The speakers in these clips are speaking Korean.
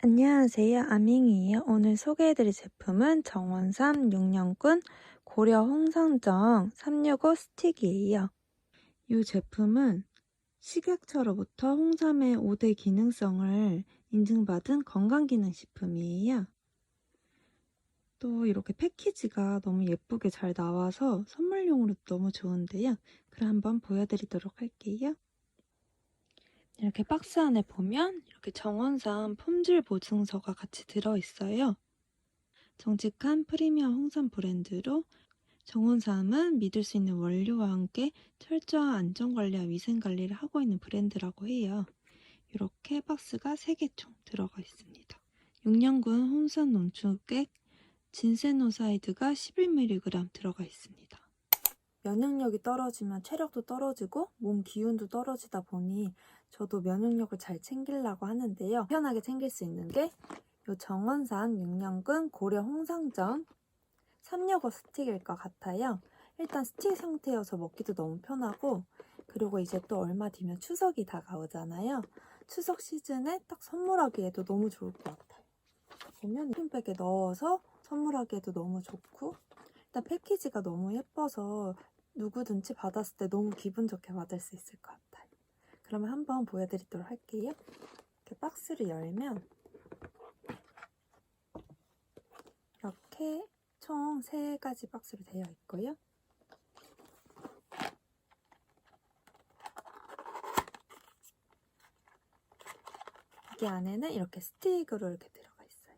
안녕하세요. 아밍이에요. 오늘 소개해드릴 제품은 정원삼 6년군 고려 홍상정 365 스틱이에요. 이 제품은 식약처로부터 홍삼의 5대 기능성을 인증받은 건강기능식품이에요. 또 이렇게 패키지가 너무 예쁘게 잘 나와서 선물용으로 너무 좋은데요. 그럼 한번 보여드리도록 할게요. 이렇게 박스 안에 보면 이렇게 정원삼 품질 보증서가 같이 들어있어요. 정직한 프리미엄 홍삼 브랜드로 정원삼은 믿을 수 있는 원료와 함께 철저한 안전관리와 위생관리를 하고 있는 브랜드라고 해요. 이렇게 박스가 3개 총 들어가 있습니다. 6년군 홍삼 농축액 진세노사이드가 11mg 들어가 있습니다. 면역력이 떨어지면 체력도 떨어지고 몸 기운도 떨어지다 보니 저도 면역력을 잘 챙기려고 하는데요. 편하게 챙길 수 있는 게 이 정원산 6년근 고려 홍상전 365 스틱일 것 같아요. 일단 스틱 상태여서 먹기도 너무 편하고 그리고 이제 또 얼마 뒤면 추석이 다가오잖아요. 추석 시즌에 딱 선물하기에도 너무 좋을 것 같아요. 보면 핑백에 넣어서 선물하기에도 너무 좋고 일단 패키지가 너무 예뻐서 누구든지 받았을 때 너무 기분 좋게 받을 수 있을 것 같아요. 그러면 한번 보여드리도록 할게요. 이렇게 박스를 열면 이렇게 총 3가지 박스로 되어 있고요. 여기 안에는 이렇게 스틱으로 이렇게 들어가 있어요.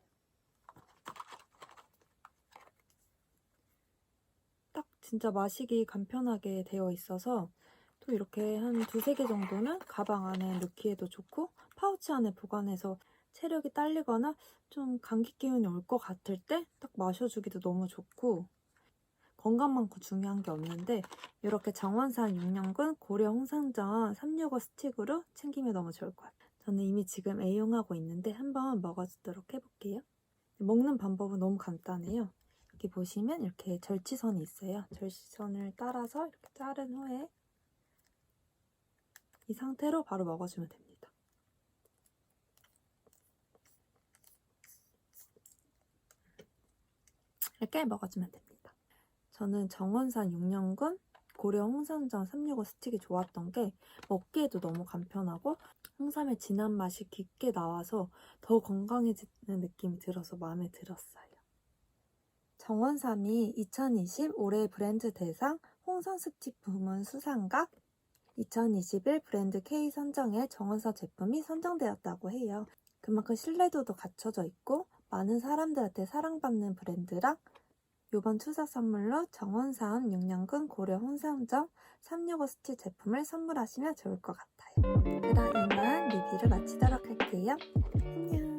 딱 진짜 마시기 간편하게 되어 있어서 또 이렇게 한 두세 개 정도는 가방 안에 넣기에도 좋고 파우치 안에 보관해서 체력이 딸리거나 좀 감기 기운이 올 것 같을 때 딱 마셔주기도 너무 좋고 건강만큼 중요한 게 없는데 이렇게 정원산 6년근 고려 홍상전 365 스틱으로 챙기면 너무 좋을 것 같아요. 저는 이미 지금 애용하고 있는데 한번 먹어주도록 해볼게요. 먹는 방법은 너무 간단해요. 여기 보시면 이렇게 절치선이 있어요. 절치선을 따라서 이렇게 자른 후에 이 상태로 바로 먹어주면 됩니다. 이렇게 먹어주면 됩니다. 저는 정원산 6년근 고려 홍삼정 365 스틱이 좋았던 게 먹기에도 너무 간편하고 홍삼의 진한 맛이 깊게 나와서 더 건강해지는 느낌이 들어서 마음에 들었어요. 정원삼이 2020 올해 브랜드 대상 홍삼 스틱 부문 수상각 2021 브랜드 K 선정에 정원사 제품이 선정되었다고 해요. 그만큼 신뢰도도 갖춰져 있고 많은 사람들한테 사랑받는 브랜드랑 이번 추석 선물로 정원사원 6년근 고려 홍삼정 365 스틸 제품을 선물하시면 좋을 것 같아요. 그럼 이만 리뷰를 마치도록 할게요. 안녕.